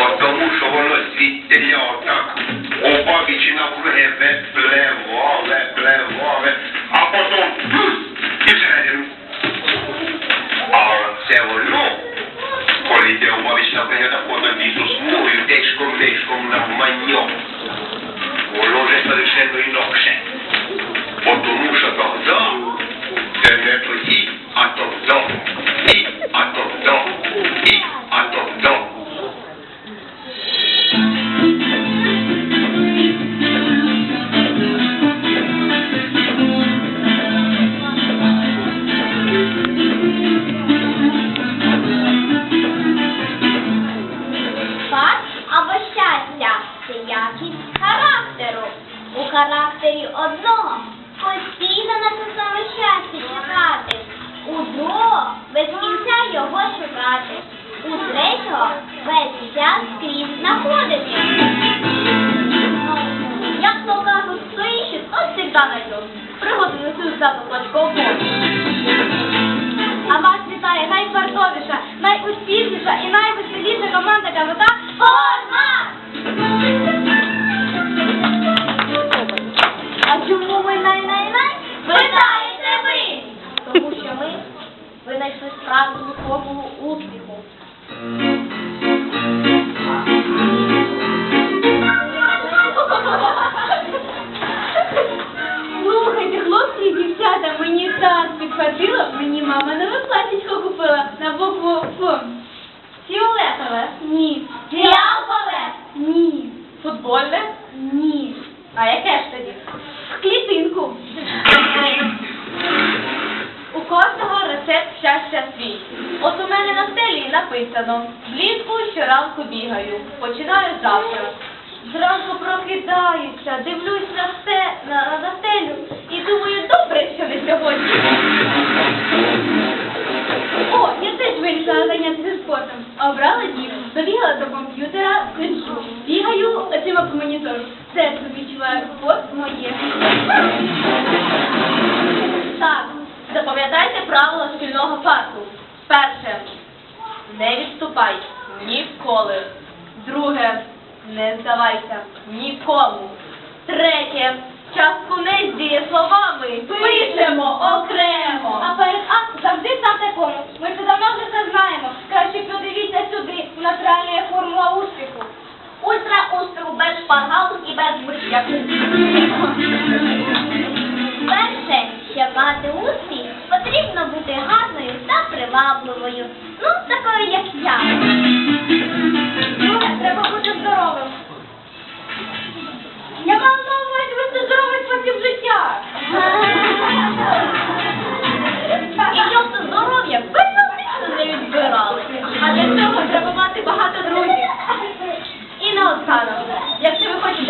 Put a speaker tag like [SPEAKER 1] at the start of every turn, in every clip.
[SPEAKER 1] Бо тому, що воно звідтиля отак обабіч навкруги веплевове, плевове, а потім плюс і всередину. А це воно, коли йде обабіч навкруги так потім і смугою, течком, течком навманьок. Воно вже совершенно інакше. Бо тому, що тогда це не тоді, а тогда. І, а тогда. І,
[SPEAKER 2] найуспішніша і найвеселіша команда КВК Форма! А чому ми най-най-най? Питаєте ви! Тому що ми винайшли справжню формулу успіху. Слухайте, хлопці і дівчата, мені так підхватило, мені мама нове платічко купила на букву Ф. Фіолетове? Ні. Фіалкове? Ні. Футбольне? Ні. А яке ж тоді? В клітинку. У кожного рецепт щастя свій. От у мене на стелі написано влітку щоранку бігаю, починаю завтра. Зранку прокидаюся, дивлюсь на все на, на стелю і думаю, добре, що не сьогодні. О, я теж вирішила зайнятися спортом. Обрала дім, добігала до комп'ютера, сиджу, бігаю очима по монітору. Серце відчуваю, спорт моє. Так, запам'ятайте правила шкільного парку. Перше. Не відступай ніколи. Друге. Не здавайся нікому. Третє. Частку не з дієсловами. Пишемо окремо. Є формула успіху. Ультра успіху без шпаргалу і без мріяку. Перше, щоб мати успіх, потрібно бути гарною та привабливою. Ну, такою, як я.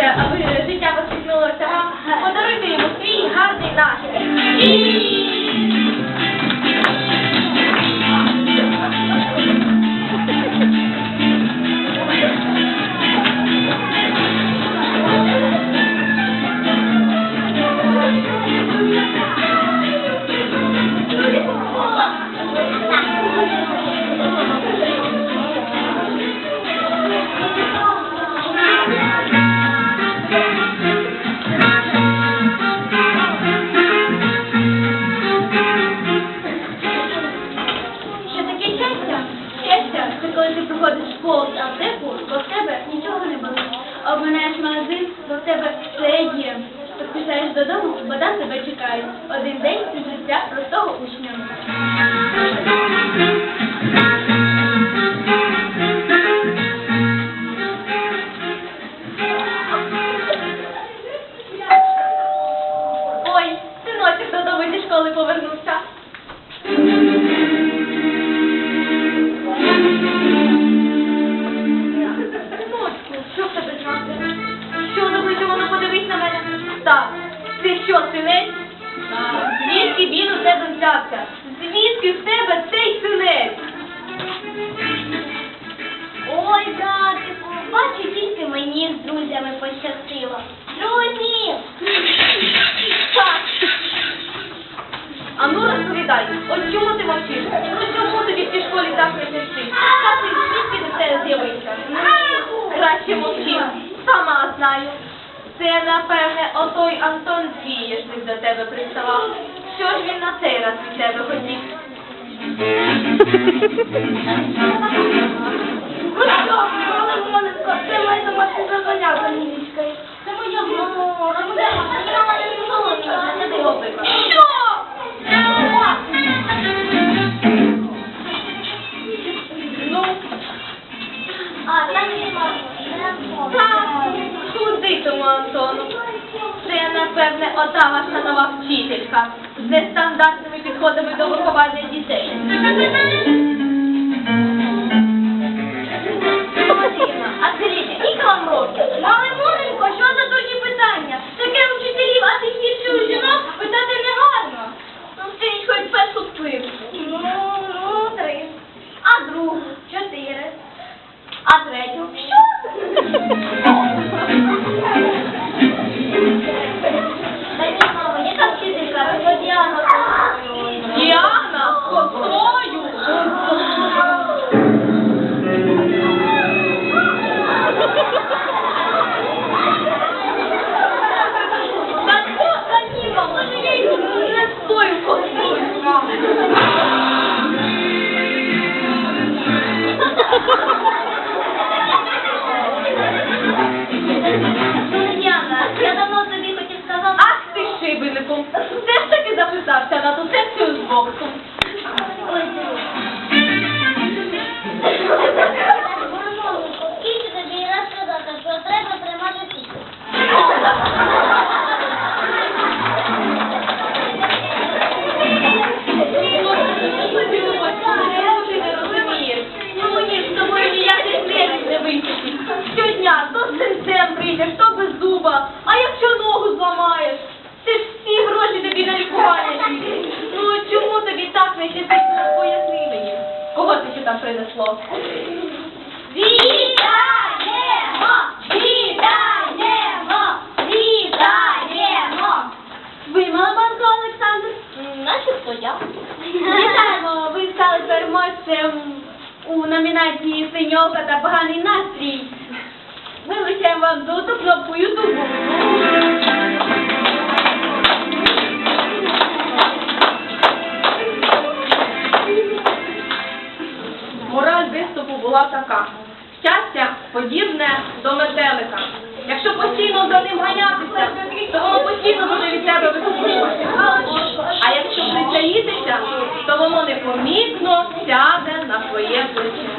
[SPEAKER 2] Ви аби життя вас вам, подаруйте йому свій гарний настрій. Додому, тебе чекають. Один день з життя простого учня. Знаю. Це, напевне, отой Антон Фієшник до тебе приставав. Що ж він на цей раз від тебе хотів?
[SPEAKER 3] Ну що, коли Моненко, це моє домашнє завдання
[SPEAKER 2] ота ваша нова вчителька з нестандартними підходами до виховання дітей.
[SPEAKER 3] А скажіть, скільки вам років? Мали Моненко, що за дурні питання? Таке вчителів, а тих гірше у жінок питати
[SPEAKER 2] переможцем у номінації Синьока та поганий настрій. Ми вручаємо вам золоту кнопку Ютубу. Мораль виступу була така. Щастя подібне до метелика. Якщо постійно за ним ганятися, то воно постійно буде від тебе висміювати. А якщо прицелітися, то воно непомітно сяде на своє плече.